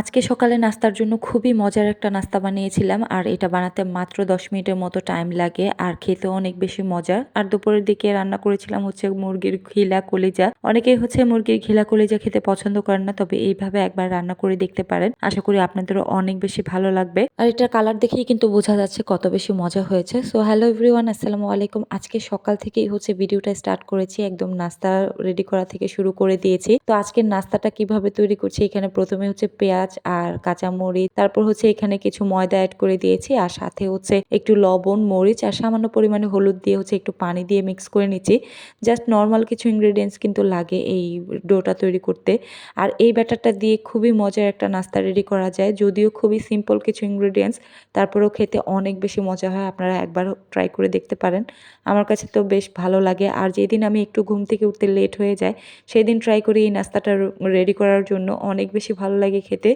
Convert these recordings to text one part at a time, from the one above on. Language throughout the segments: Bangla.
আজকে সকালে নাস্তার জন্য খুবই মজার একটা নাস্তা বানিয়েছিলাম, আর এটা বানাতে মাত্র দশ মিনিটের মতো টাইম লাগে, আর খেতে অনেক বেশি মজার। আর দুপুরের দিকে রান্না করেছিলাম হচ্ছে মুরগির ঘিলা কলিজা। অনেকেই হচ্ছে মুরগির ঘিলা কলিজা খেতে পছন্দ করেন না, তবে এইভাবে একবার রান্না করে দেখতে পারেন। আশা করি আপনাদেরও অনেক বেশি ভালো লাগবে। আর এটার কালার দেখেই কিন্তু বোঝা যাচ্ছে কত বেশি মজা হয়েছে। সো হ্যালো এভরিওয়ান আসসালামু আলাইকুম। আজকে সকাল থেকেই হচ্ছে ভিডিওটা স্টার্ট করেছি, একদম নাস্তা রেডি করা থেকে শুরু করে দিয়েছি। তো আজকের নাস্তাটা কীভাবে তৈরি করছি, এখানে প্রথমে হচ্ছে পেঁয়াজ আর কাঁচামরিচ। তারপর হচ্ছে এখানে কিছু ময়দা অ্যাড করে দিয়েছি আর সাথে হচ্ছে একটু লবণ, মরিচ আর সামান্য পরিমাণে হলুদ দিয়ে হচ্ছে একটু পানি দিয়ে মিক্স করে নিচ্ছি। জাস্ট নর্মাল কিছু ইনগ্রেডিয়েন্টস কিন্তু লাগে এই ডোটা তৈরি করতে। আর এই ব্যাটারটা দিয়ে খুবই মজার একটা নাস্তা রেডি করা যায়। যদিও খুবই সিম্পল কিছু ইনগ্রেডিয়েন্টস তারপরেও খেতে অনেক বেশি মজা হয়, আপনারা একবার ট্রাই করে দেখতে পারেন। আমার কাছে তো বেশ ভালো লাগে। আর যেদিন আমি একটু ঘুম থেকে উঠতে লেট হয়ে যায় সেদিন ট্রাই করি এই নাস্তাটা রেডি করার জন্য অনেক বেশি ভালো লাগে খেতে।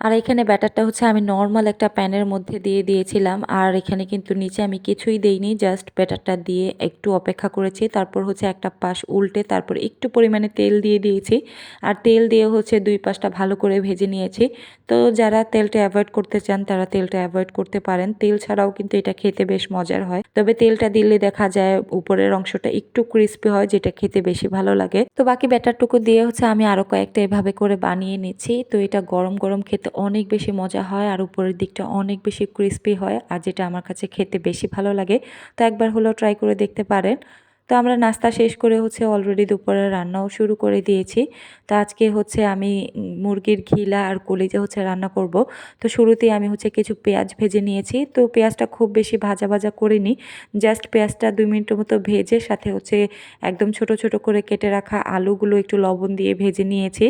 আর এখানে ব্যাটারটা হচ্ছে আমি নর্মাল একটা প্যানের মধ্যে দিয়ে দিয়েছিলাম, আর এখানে কিন্তু নিচে আমি কিছুই দেইনি, জাস্ট ব্যাটারটা দিয়ে একটু অপেক্ষা করেছি। তারপর হচ্ছে একটা পাশ উল্টে তারপর একটু পরিমাণে তেল দিয়ে দিয়েছি, আর তেল দিয়ে হচ্ছে দুই পাশটা ভালো করে ভেজে নিয়েছি। তো যারা তেলটা অ্যাভয়েড করতে চান, তারা তেলটা অ্যাভয়েড করতে পারেন। তেল ছাড়াও কিন্তু এটা খেতে বেশ মজার হয়। তবে তেলটা দিলে দেখা যায় উপরের অংশটা একটু ক্রিস্পি হয়, যেটা খেতে বেশি ভালো লাগে। তো বাকি ব্যাটারটুকু দিয়ে হচ্ছে আমি আরও কয়েকটা এভাবে করে বানিয়ে নিচ্ছি। তো এটা গরম গরম খেতে অনেক বেশি মজা হয় আর উপরের দিকটা অনেক বেশি ক্রিস্পি হয় আর যেটা আমার কাছে খেতে বেশি ভালো লাগে। তো একবার হলেও ট্রাই করে দেখতে পারেন। তো আমরা নাস্তা শেষ করে হচ্ছে অলরেডি দুপুরে রান্নাও শুরু করে দিয়েছি। তো আজকে হচ্ছে আমি মুরগির ঘিলা আর কলিজা হচ্ছে রান্না করব। তো শুরুতেই আমি হচ্ছে কিছু পেঁয়াজ ভেজে নিয়েছি। তো পেঁয়াজটা খুব বেশি ভাজা ভাজা করিনি। জাস্ট পেঁয়াজটা দুই মিনিটের মতো ভেজে সাথে হচ্ছে একদম ছোট ছোট করে কেটে রাখা আলুগুলো একটু লবণ দিয়ে ভেজে নিয়েছি।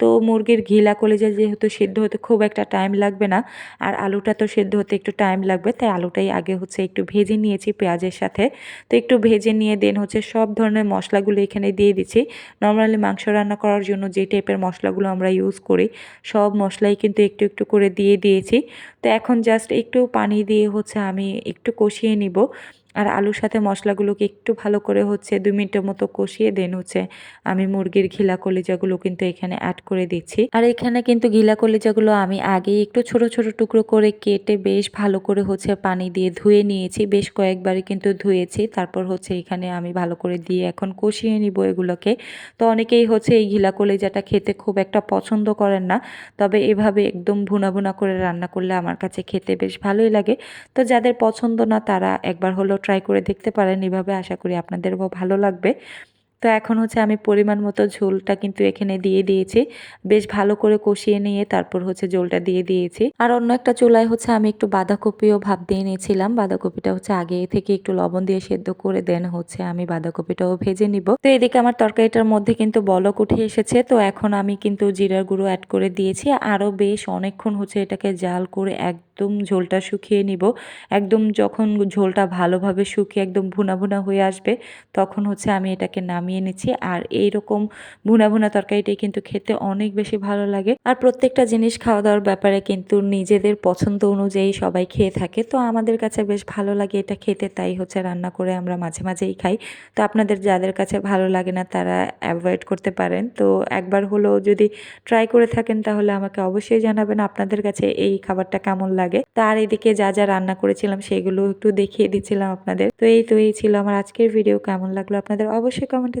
তো মুরগির ঘিলা কলিজা যেহেতু সিদ্ধ হতে খুব একটা টাইম লাগবে না, আর আলুটা তো সেদ্ধ হতে একটু টাইম লাগবে, তাই আলুটাই আগে হচ্ছে একটু ভেজে নিয়েছি পেঁয়াজের সাথে। তো একটু ভেজে নিয়ে দেন হচ্ছে সব ধরনের মশলাগুলো এখানে দিয়ে দিচ্ছি। নর্মালি মাংস রান্না করার জন্য যে টাইপের মশলাগুলো আমরা ইউজ করি সব মশলাই কিন্তু একটু একটু করে দিয়ে দিয়েছি। তো এখন জাস্ট একটু পানি দিয়ে হচ্ছে আমি একটু কষিয়ে নিব। আর আলুর সাথে মশলাগুলোকে একটু ভালো করে হচ্ছে দুই মিনিটের মতো কষিয়ে দেন হচ্ছে আমি মুরগির ঘিলা কলিজাগুলো কিন্তু এখানে অ্যাড করে দিচ্ছি। আর এখানে কিন্তু ঘিলা কলিজাগুলো আমি আগে একটু ছোট ছোট টুকরো করে কেটে বেশ ভালো করে হচ্ছে পানি দিয়ে ধুয়ে নিয়েছি। বেশ কয়েকবারই কিন্তু ধুয়েছি। তারপর হচ্ছে এখানে আমি ভালো করে দিয়ে এখন কষিয়ে নিব এগুলোকে। তো অনেকেই হচ্ছে এই ঘিলা কলিজাটা খেতে খুব একটা পছন্দ করেন না। তবে এভাবে একদম ভুনা ভুনা করে রান্না করলে আমার কাছে খেতে বেশ ভালোই লাগে। তো যাদের পছন্দ না তারা একবার হলো ট্রাই করে দেখতে পারেন। এভাবে আশা করি আপনাদেরও ভালো লাগবে। তো এখন হচ্ছে আমি পরিমাণ মতো ঝোলটা কিন্তু এখানে দিয়ে দিয়েছি। বেশ ভালো করে কষিয়ে নিয়ে তারপর হচ্ছে ঝোলটা দিয়ে দিয়েছি। আর অন্য একটা চুলায় হচ্ছে আমি একটু বাঁধাকপিও ভাব দিয়ে নিয়েছিলাম। বাঁধাকপিটা হচ্ছে আগে থেকে একটু লবণ দিয়ে সেদ্ধ করে দেন হচ্ছে আমি বাঁধাকপিটাও ভেজে নিব। তো এদিকে আমার তরকারিটার মধ্যে কিন্তু বলক উঠে এসেছে। তো এখন আমি কিন্তু জিরার গুঁড়ো অ্যাড করে দিয়েছি। আরও বেশ অনেকক্ষণ হচ্ছে এটাকে জাল করে একদম ঝোলটা শুকিয়ে নিব। একদম যখন ঝোলটা ভালোভাবে শুকিয়ে একদম ভুনা ভুনা হয়ে আসবে, তখন হচ্ছে আমি এটাকে নামিয়ে নামিয়ে নিচ্ছি। আর এইরকম ভুনা ভুনা তরকারিটাই কিন্তু খেতে অনেক বেশি ভালো লাগে। আর প্রত্যেকটা জিনিস খাওয়া দাওয়ার ব্যাপারে কিন্তু নিজেদের পছন্দ অনুযায়ী সবাই খেয়ে থাকে। তো আমাদের কাছে বেশ ভালো লাগে এটা খেতে, তাই হচ্ছে রান্না করে আমরা মাঝে মাঝেই খাই। তো আপনাদের যাদের কাছে ভালো লাগে না, তারা অ্যাভয়েড করতে পারেন। তো একবার হলেও যদি ট্রাই করে থাকেন, তাহলে আমাকে অবশ্যই জানাবেন আপনাদের কাছে এই খাবারটা কেমন লাগে। তার এদিকে যা যা রান্না করেছিলাম, সেগুলো একটু দেখিয়ে দিচ্ছিলাম আপনাদের। তো এই তো, এই ছিল আমার আজকের ভিডিও কেমন লাগল আপনাদের? অবশ্যই কমেন্টে